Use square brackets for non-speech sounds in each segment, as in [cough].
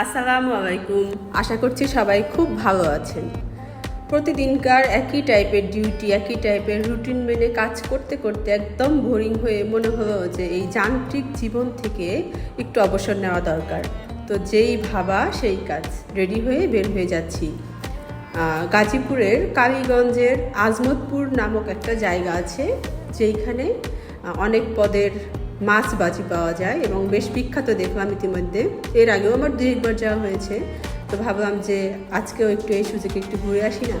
আসসালামু আলাইকুম। আশা করছি সবাই খুব ভালো আছেন। প্রতিদিনকার একই টাইপের ডিউটি একই টাইপের রুটিন মেনে কাজ করতে করতে একদম বোরিং হয়ে মনে হলো যে এই যান্ত্রিক জীবন থেকে একটু অবসর নেওয়া দরকার। তো যেই ভাবা সেই কাজ। রেডি হয়ে বের হয়ে যাচ্ছি। গাজীপুরের কালীগঞ্জের আজমতপুর নামক একটা জায়গা আছে, যেইখানে অনেক পদের মাছ বাজি পাওয়া যায় এবং বেশ বিখ্যাত দেখলাম ইতিমধ্যে। এর আগেও আমার দুই একবার যাওয়া হয়েছে। তো ভাবলাম যে আজকেও একটু এই সুযোগে একটু ঘুরে আসি না।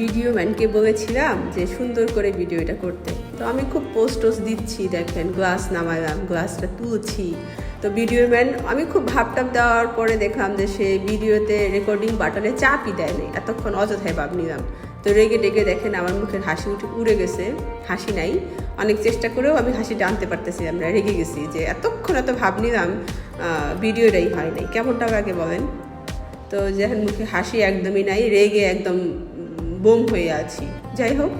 ভিডিও ম্যানকে বলেছিলাম যে সুন্দর করে ভিডিওটা করতে। তো আমি খুব পোস্ট টোস্ট দিচ্ছি, দেখেন, গ্লাস নামালাম, গ্লাসটা তুলছি। তো ভিডিও ম্যান, আমি খুব ভাবটাপ দেওয়ার পরে দেখলাম যে সে ভিডিওতে রেকর্ডিং বাটনে চাপই দেয়নি। এতক্ষণ অযথায় ভাব নিলাম। তো রেগে ডেগে দেখেন আমার মুখের হাসি উঠে উড়ে গেছে। হাসি নাই। অনেক চেষ্টা করেও আমি হাসিটা আনতে পারতেছি, আমরা রেগে গেছি যে এতক্ষণ এত ভাব নিলাম ভিডিওটাই হয় নাই। কেমনটা আগে বলেন? তো যখন মুখে হাসি একদমই নাই, রেগে একদম বোম হয়ে আছি। যাই হোক,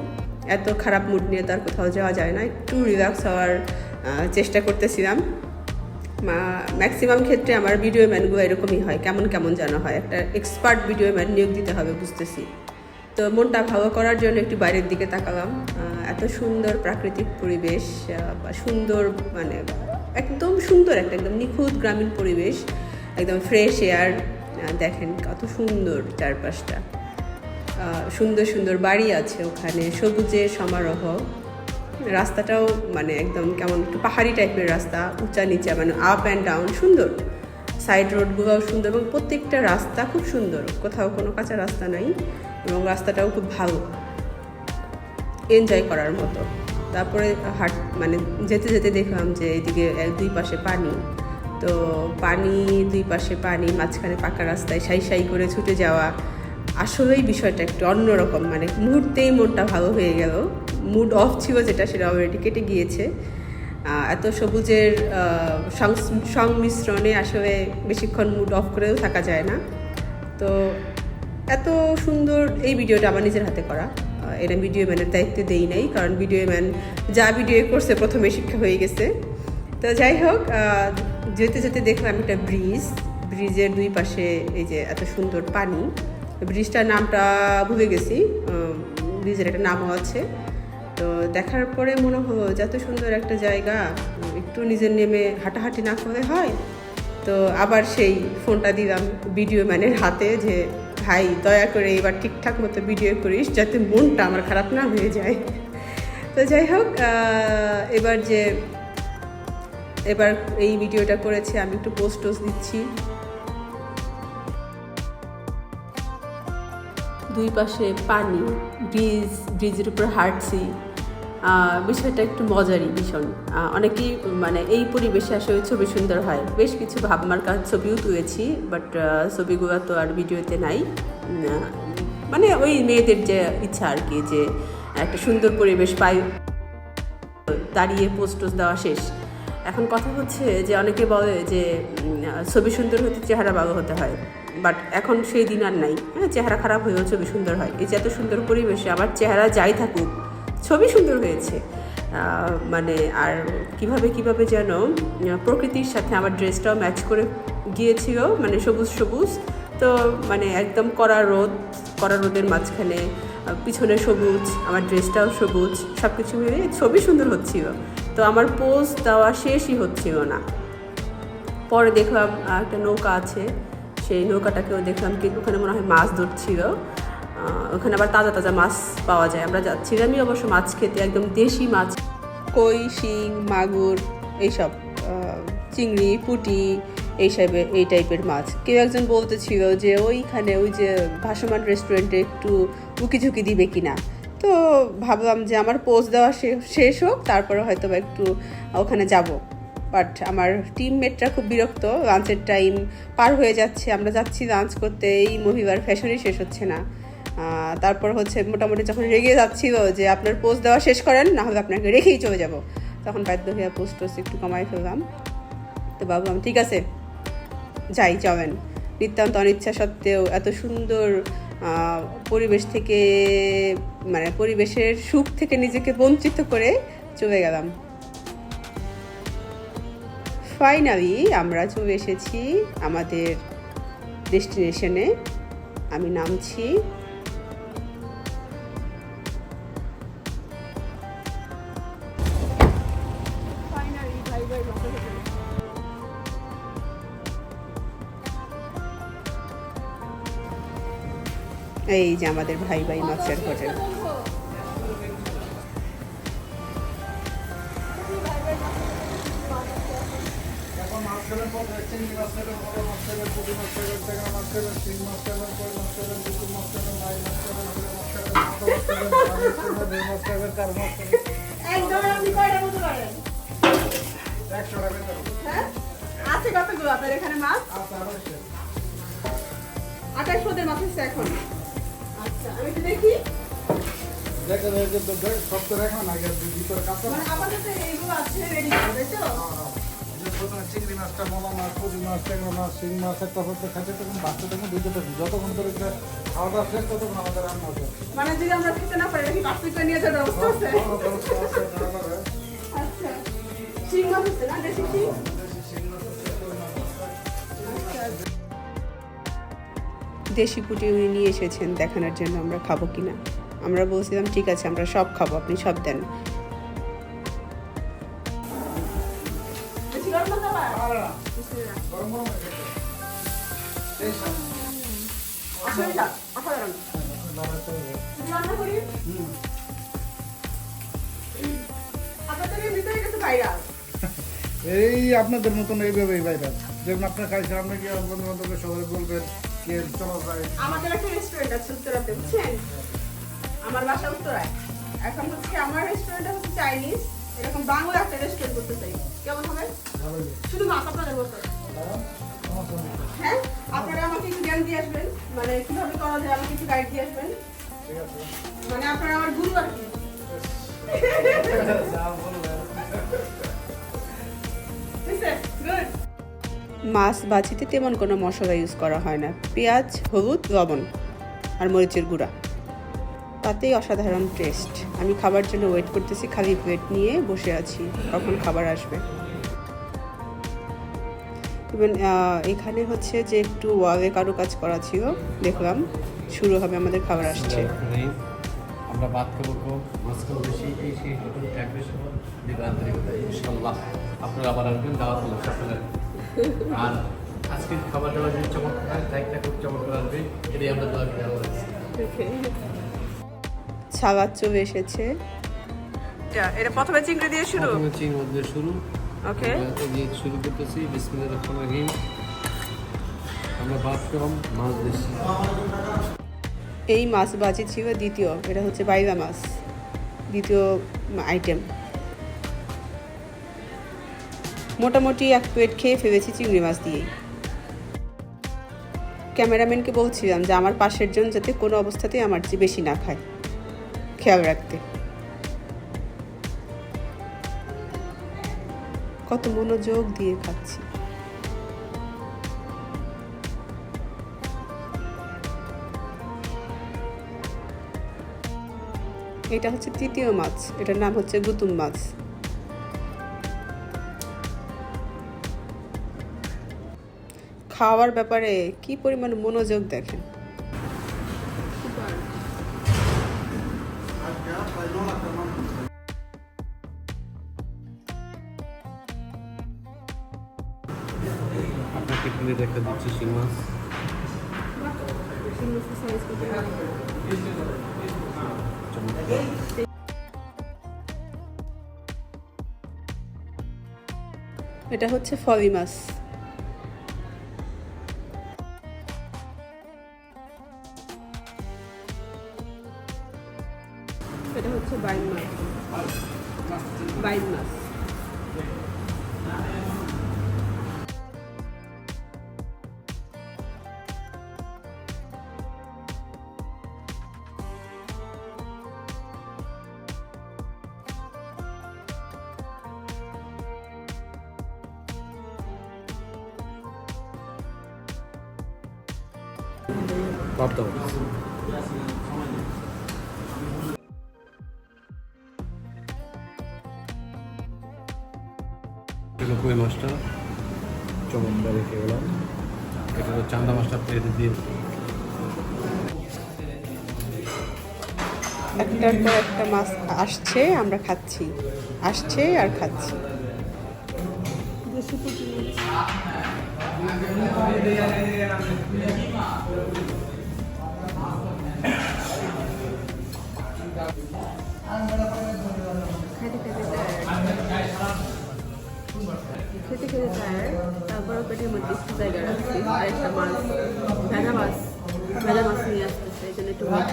এত খারাপ মুড নিয়ে তার কোথাও যাওয়া যায় না। একটু রিল্যাক্স হওয়ার চেষ্টা করতেছিলাম। ম্যাক্সিমাম ক্ষেত্রে আমার ভিডিও ম্যানগুলো এরকমই হয়। কেমন কেমন যেন হয়। একটা এক্সপার্ট ভিডিও ম্যান নিয়োগ দিতে হবে, বুঝতেছি। তো মনটা ভালো করার জন্য একটু বাইরের দিকে তাকালাম। এত সুন্দর প্রাকৃতিক পরিবেশ বা সুন্দর মানে একদম সুন্দর একটা, একদম নিখুঁত গ্রামীণ পরিবেশ, একদম ফ্রেশ এয়ার দেখেন কত সুন্দর চারপাশটা। সুন্দর সুন্দর বাড়ি আছে ওখানে সবুজে সমারোহ। রাস্তাটাও মানে একদম কেমন একটু পাহাড়ি টাইপের রাস্তা, উঁচা নিচা মানে আপ অ্যান্ড ডাউন সুন্দর। সাইড রোডগুলোও সুন্দর এবং প্রত্যেকটা রাস্তা খুব সুন্দর, কোথাও কোনো কাঁচা রাস্তা নাই। এবং রাস্তাটাও খুব ভালো। এনজয় করার মতো। তারপরে হাট মানে যেতে যেতে দেখলাম যে এদিকে এক দুই পাশে পানি। তো পানি, দুই পাশে পানি, মাঝখানে পাকা রাস্তায় সাই সাই করে ছুটে যাওয়া। আসলেই বিষয়টা একটু অন্যরকম মানে মুহূর্তেই মনটা ভালো হয়ে গেল। মুড অফ ছিল যেটা, সেটা অলরেডি কেটে গিয়েছে। এত সবুজের সংমিশ্রণে আসলে বেশিক্ষণ মুড অফ করেও থাকা যায় না। তো এত সুন্দর এই ভিডিওটা আমার নিজের হাতে করা। এটা ভিডিও ম্যানের দায়িত্বে দেই নাই, কারণ ভিডিও ম্যান যা ভিডিও করছে প্রথমে শিক্ষা হয়ে গেছে। তো যাই হোক যেতে যেতে দেখলাম একটা ব্রিজ ব্রিজের দুই পাশে এই যে এত সুন্দর পানি। ব্রিজটার নামটা ভুলে গেছি ব্রিজের একটা নামও আছে। তো দেখার পরে মনে হলো যে এত সুন্দর একটা জায়গা, একটু নিজের নেমে হাঁটাহাঁটি না করে হয়। তো আবার সেই ফোনটা দিলাম ভিডিও ম্যানের হাতে যে ভাই, দয়া করে এবার ঠিকঠাক মতো ভিডিও করিস যাতে মনটা আমার খারাপ না হয়ে যায়। তো যাই হোক এবার যে, এবার এই ভিডিওটা করেছে, আমি একটু পোস্ট টোস্ট দিচ্ছি। দুই পাশে পানি ব্রিজ ব্রিজের উপর হাঁটছি। বিষয়টা একটু মজারই ভীষণ। অনেকেই মানে এই পরিবেশে আসলে ছবি সুন্দর হয়। বেশ কিছু ভাবমার কাজ ছবিও তুলেছি বাট ছবিগুলো তো আর ভিডিওতে নাই। মানে ওই মেয়েদের যে ইচ্ছা আর কি, যে একটা সুন্দর পরিবেশ পাই, দাঁড়িয়ে পোস্ট দেওয়া শেষ। এখন কথা হচ্ছে যে অনেকে বলে যে ছবি সুন্দর হতে চেহারা ভালো হতে হয়। বাট এখন সেই দিন আর নাই। হ্যাঁ চেহারা খারাপ হয়েও ছবি সুন্দর হয়। এই যে এত সুন্দর পরিবেশে আমার চেহারা যাই থাকুক ছবি সুন্দর হয়েছে। মানে আর কীভাবে কীভাবে যেন প্রকৃতির সাথে আমার ড্রেসটাও ম্যাচ করে গিয়েছিল মানে সবুজ সবুজ। তো মানে একদম কড়া রোদ, কড়া রোদের মাঝখানে পিছনে সবুজ, আমার ড্রেসটাও সবুজ সব কিছু মিলে ছবি সুন্দর হচ্ছিল। তো আমার পোজ দেওয়া শেষই হচ্ছিল না। পরে দেখলাম একটা নৌকা আছে, সেই নৌকাটাকেও দেখলাম কি ওখানে মনে হয় মাছ ধরছিল। ওখানে আবার তাজা তাজা মাছ পাওয়া যায়। আমরা যাচ্ছিলামই অবশ্য মাছ খেতে, একদম দেশি মাছ। কই, শিং, মাগুর, এইসব চিংড়ি, পুঁটি এইসব এই টাইপের মাছ। কেউ একজন বলতেছিল যে ওইখানে ওই যে ভাসমান রেস্টুরেন্টে একটু উকি ঝুঁকি দিবে কিনা। তো ভাবলাম যে আমার পোস্ট দেওয়া শেষ হোক, তারপরে হয়তো বা একটু ওখানে যাব। বাট আমার টিমমেটরা খুব বিরক্ত লাঞ্চের টাইম পার হয়ে যাচ্ছে, আমরা যাচ্ছি লাঞ্চ করতে, এই মহিলার ফ্যাশনই শেষ হচ্ছে না। তারপর হচ্ছে মোটামুটি যখন রেগে যাচ্ছিল যে আপনার পোস্ট দেওয়া শেষ করেন, না হলে আপনাকে রেখেই চলে যাব। তখন বাধ্য হয়ে পোস্ট টোস্ট একটু কমাই ফেললাম। তো বাবু, আমি ঠিক আছে? যাই, চলেন। নিত্যান্ত অনিচ্ছা সত্ত্বেও এত সুন্দর পরিবেশ থেকে মানে পরিবেশের সুখ থেকে নিজেকে বঞ্চিত করে চলে গেলাম। ফাইনালি আমরা চলে এসেছি আমাদের ডেস্টিনেশনে আমি নামছি খাবেন যে আমাদের ভাই ভাই মাছের দেবো হ্যাঁ? আছে কতগুলো আপনার এখানে মাছ? আঠাশ পদের মাছ আছে এখন। আচ্ছা আমি একটু দেখি। দেখে দেখে তো দেখ সব তো রেখা না ভিতরে কাঁচা মানে আপাতত এইগুলো আছে রেডি করে তো? চিংড়ি মাছটা মোলা মাছ পুঁটি মাছ ট্যাংরা মাছ শিং মাছ একটা হচ্ছে খাইতে তখন বাচ্চা তখন দুটো তখন যতক্ষণ ধরে খাওয়া দাওয়া শেষ ততক্ষণ আমাদের রান্না হবে মানে যদি আমরা খেতে না পারি নাকি পার্সেল করে নিয়ে যাওয়ার ব্যবস্থা আছে? খাওয়া ব্যবস্থা আছে, রান্না হবে। আচ্ছা। শিং মাছ আছে না দেশি শিং? দেশি পুটি উনি নিয়ে এসেছেন দেখানোর জন্য আমরা খাব কিনা। আমরা বলছিলাম, ঠিক আছে, আমরা সব খাব, আপনি সব দেন। না। এই আপনাদের মতন এইভাবেই ভাইরাল যেমন আপনার কাছে আপনি কি বন্ধু বান্ধবের সবাই বলবেন? কে চলো ভাই আমাদের একটা রেস্টুরেন্ট আছে উত্তরাতে বুঝছেন? আমার বাসা উত্তরায়। এখন হচ্ছে আমার রেস্টুরেন্টটা হচ্ছে চাইনিজ এরকম বাংলা একটা রেস্টুরেন্ট করতে চাই। কেমন হবে? শুধু মাছ আপনাদের নেই। হ্যাঁ? আপনারা আমাকে একটু জ্ঞান দিয়ে আসবেন। মানে কীভাবে করা যায় আমাকে একটু গাইড দিয়ে আসবেন। মানে আপনারা আমার গুরু আর কি। [laughs] [laughs] গুড মাছ বাছিতে তেমন কোনো মশলা ইউজ করা হয় না পেঁয়াজ হলুদ লবণ আর মরিচের গুঁড়া তাতেই অসাধারণ টেস্ট আমি খাবার জন্য ওয়েট করতেছি খালি প্লেট নিয়ে বসে আছি কখন খাবার আসবে ইভেন এখানে হচ্ছে যে একটু ওয়ালে কারও কাজ করা ছিল দেখলাম শুরু হবে আমাদের খাবার আসছে আমরা ভাত খাব মাছ খাব এই সেই হোটেল আপনারা আবার আসবেন দাওয়াত আর আজকের খাবার দাবার যদি চমৎকার টাইপটা খুব চমৎকার আসবে এটাই আমরা দোয়া করি আল্লাহ সালাদ চলে এসেছে। এটা প্রথমে চিংড়ি দিয়ে শুরু? প্রথমে শুরু। ওকে। শুরু করতেছি রহিম। আমরা ভাত কম মাছ বেশি। এই মাছ বাজি ছিল দ্বিতীয় এটা হচ্ছে বাইরা মাছ দ্বিতীয় আইটেম। মোটামুটি এক প্লেট খেয়ে ফেলেছি চিংড়ি মাছ দিয়েই। ক্যামেরাম্যানকে বলছিলাম যে, আমার পাশের জন যাতে কোনো অবস্থাতেই আমার চেয়ে বেশি না খায় খেয়াল রাখতে। কত মনোযোগ দিয়ে খাচ্ছি। এটা হচ্ছে তৃতীয় মাছ, এটার নাম হচ্ছে গুতুম মাছ। খাওয়ার ব্যাপারে কি পরিমাণ মনোযোগ দেখেন? আপনাকে দিচ্ছি এটা হচ্ছে ফলি মাছ। ভাত দাও কই মাছটা? চমৎকার রেখে গেলাম। এটা হলো চান্দা মাছটা প্লেটে দিয়ে। একটার পর একটা মাছ আসছে আমরা খাচ্ছি। আসছে আর খাচ্ছি। দেশি খেতে খেতে। খেতে খেতে টায়ার তারপরে পেটের মধ্যে একটু জায়গা একটা মাছ ভেজা মাছ ভেজা মাছ নিয়ে আসতেছে এই একটু ওয়েট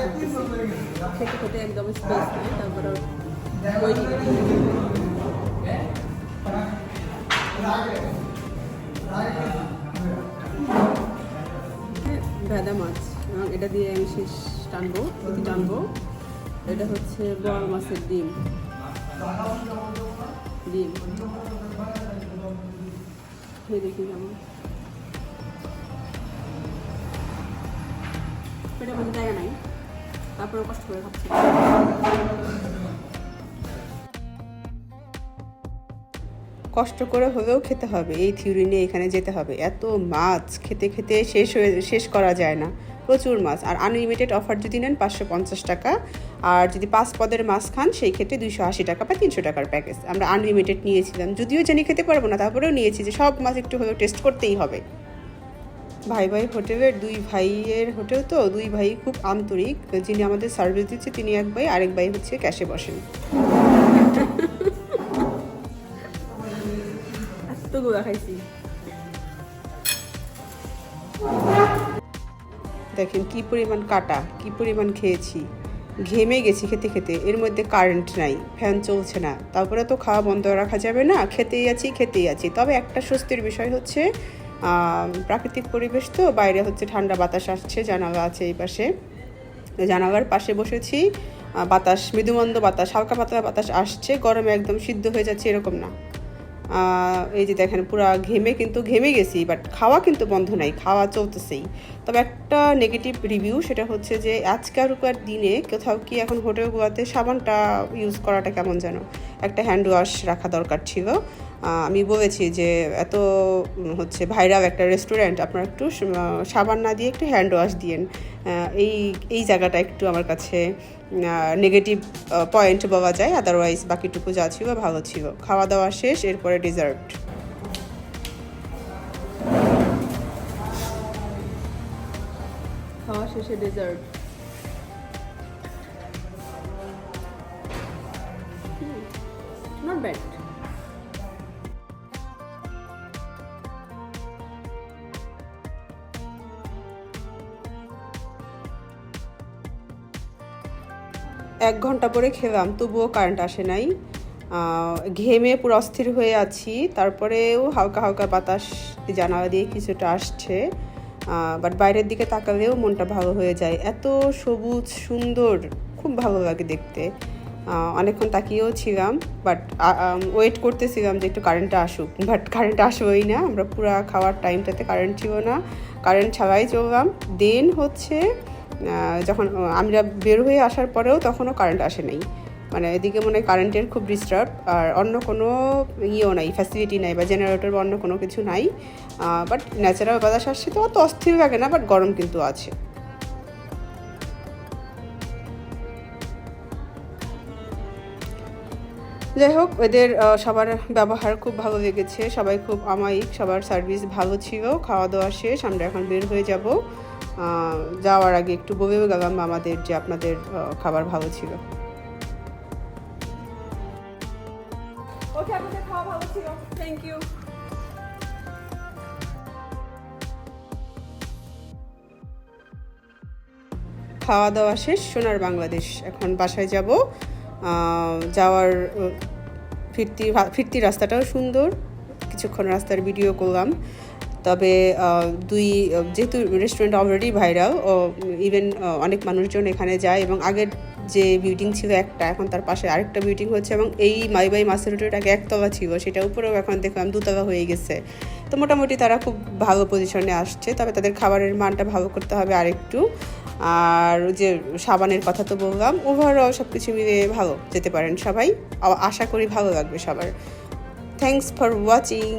খেতে খেতে একদম স্পেস নেই তারপরে ওয়েটিং ভেজা মাছ এটা দিয়ে আমি শেষ টানবো টানবো এটা হচ্ছে বড় মাছের ডিম। ডিম। খেয়ে দেখি কেমন। জায়গা নাই। তারপরে কষ্ট করে খাচ্ছি। কষ্ট করে হলেও খেতে হবে। এই থিওরি নিয়ে এখানে যেতে হবে। এত মাছ খেতে খেতে শেষ হয়ে শেষ করা যায় না। প্রচুর মাছ। আর আনলিমিটেড অফার যদি নেন পাঁচশো পঞ্চাশ টাকা। আর যদি পাঁচ পদের মাছ খান, সেই ক্ষেত্রে দুইশো আশি টাকা বা তিনশো টাকার প্যাকেজ আমরা আনলিমিটেড নিয়েছিলাম। যদিও জানি খেতে পারব না, তারপরেও নিয়েছি যে সব মাছ একটু হলেও টেস্ট করতেই হবে। ভাই ভাই হোটেলের দুই ভাইয়ের হোটেল তো, দুই ভাই খুব আন্তরিক। যিনি আমাদের সার্ভিস দিচ্ছে, তিনি এক ভাই, আরেক ভাই হচ্ছে ক্যাশে বসেন। এতগুলো খাইছি। দেখেন কি পরিমাণ কাটা, কি পরিমাণ খেয়েছি। ঘেমে গেছি খেতে খেতে, এর মধ্যে কারেন্ট নাই ফ্যান চলছে না। তারপরে তো খাওয়া বন্ধ রাখা যাবে না, খেতেই আছি খেতেই আছি। তবে একটা স্বস্তির বিষয় হচ্ছে প্রাকৃতিক পরিবেশ তো, বাইরে হচ্ছে ঠান্ডা বাতাস আসছে, জানালা আছে এই পাশে। জানালার পাশে বসেছি বাতাস, মৃদুমন্দ বাতাস, হালকা পাতলা বাতাস আসছে, গরমে একদম সিদ্ধ হয়ে যাচ্ছে, এরকম না। এই যে দেখেন, পুরা ঘেমে কিন্তু ঘেমে গেছি বাট খাওয়া কিন্তু বন্ধ নাই, খাওয়া চলতেছেই। তবে একটা নেগেটিভ রিভিউ সেটা হচ্ছে যে আজকালকার দিনে কোথাও কি এখন হোটেলগুলোতে সাবানটা ইউজ করাটা কেমন যেন একটা হ্যান্ড ওয়াশ রাখা দরকার ছিল। আমি বলেছি যে এত হচ্ছে ভাইরাল একটা রেস্টুরেন্ট আপনারা একটু সাবান না দিয়ে একটু হ্যান্ড ওয়াশ দিয়েন। এই এই জায়গাটা একটু আমার কাছে নেগেটিভ পয়েন্ট বলা যায় আদারওয়াইজ বাকিটুকু যা ছিল ভালো ছিল। খাওয়া দাওয়া শেষ, এরপরে ডেজার্ট খাওয়া শেষে ডেজার্ট নট ব্যাড এক ঘণ্টা পরে খেলাম, তবুও কারেন্ট আসে নাই। ঘেমে পুরো অস্থির হয়ে আছি। তারপরেও হালকা হালকা বাতাস জানালা দিয়ে কিছুটা আসছে। বাট বাইরের দিকে তাকালেও মনটা ভালো হয়ে যায়। এত সবুজ, সুন্দর, খুব ভালো লাগে দেখতে। অনেকক্ষণ তাকিয়েও ছিলাম বাট ওয়েট করতেছিলাম যে একটু কারেন্টটা আসুক। বাট কারেন্ট আসবোই না, আমরা পুরা খাওয়ার টাইমটাতে কারেন্ট ছিল না। কারেন্ট ছাড়াই চললাম। দেন হচ্ছে যখন আমরা বের হয়ে আসার পরেও তখনও কারেন্ট আসে নাই। মানে এদিকে মনে হয় কারেন্টের খুব ডিস্টার্ব আর অন্য কোনো ইয়েও নাই ফ্যাসিলিটি নাই বা জেনারেটর বা অন্য কোনো কিছু নাই। বাট ন্যাচারাল বাতাস আসছে তো অত অস্থির লাগে না বাট গরম কিন্তু আছে। যাই হোক, এদের সবার ব্যবহার খুব ভালো লেগেছে, সবাই খুব আমায়িক, সবার সার্ভিস ভালো ছিল খাওয়া দাওয়া শেষ, আমরা এখন বের হয়ে যাব। যাওয়ার আগে একটু বলেও গেলাম, আমাদের যে আপনাদের খাবার ভালো ছিল। খাওয়া দাওয়া শেষ, সোনার বাংলাদেশ। এখন বাসায় যাব। যাওয়ার, ফিরতি ফিরতি রাস্তাটাও সুন্দর। কিছুক্ষণ রাস্তার ভিডিও করলাম। তবে দুই, যেহেতু রেস্টুরেন্ট অলরেডি ভাইরাল ইভেন অনেক মানুষজন এখানে যায় এবং আগের যে বিল্ডিং ছিল একটা, এখন তার পাশে আরেকটা বিল্ডিং হচ্ছে এবং এই মাই বাই মাসের রোডের আগে একতলা ছিল সেটা উপরেও এখন দেখলাম দুতলা হয়ে গেছে। তো মোটামুটি তারা খুব ভালো পজিশনে আসছে, তবে তাদের খাবারের মানটা ভালো করতে হবে আরেকটু। আর ওই যে সাবানের কথা তো বললাম ওভারঅল সব কিছু মিলিয়ে ভালো যেতে পারেন সবাই। আশা করি ভালো লাগবে সবার। Thanks for watching